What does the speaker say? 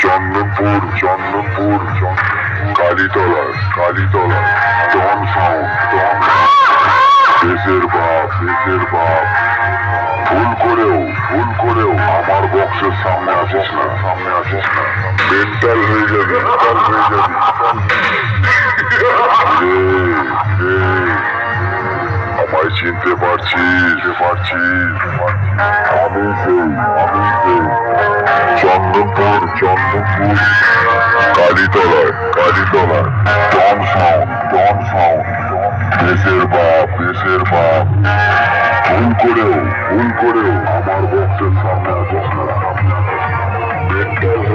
Chandanpur Chandanpur Kalitala Kalitala don sound don দেশের বাপ দেশের বাপ ভুল করেও ভুল করেও আমার বক্সের সামনে আসিস না সামনে আসিস না মেন্টাল হয়ে যাবে মেন্টাল হয়ে যাবে আমায় চিনতে পারছিস পারছিস আমি আমি সেই চন্দনপুর চন্দনপুর কালীতলায় কালীতলায় ডন সাউন্ড ডন সাউন্ড দেশের বাপ দেশের বাপ। ভুল করেও ভুল করেও আমার বক্সের সামনে যাবে সুপার ডাউন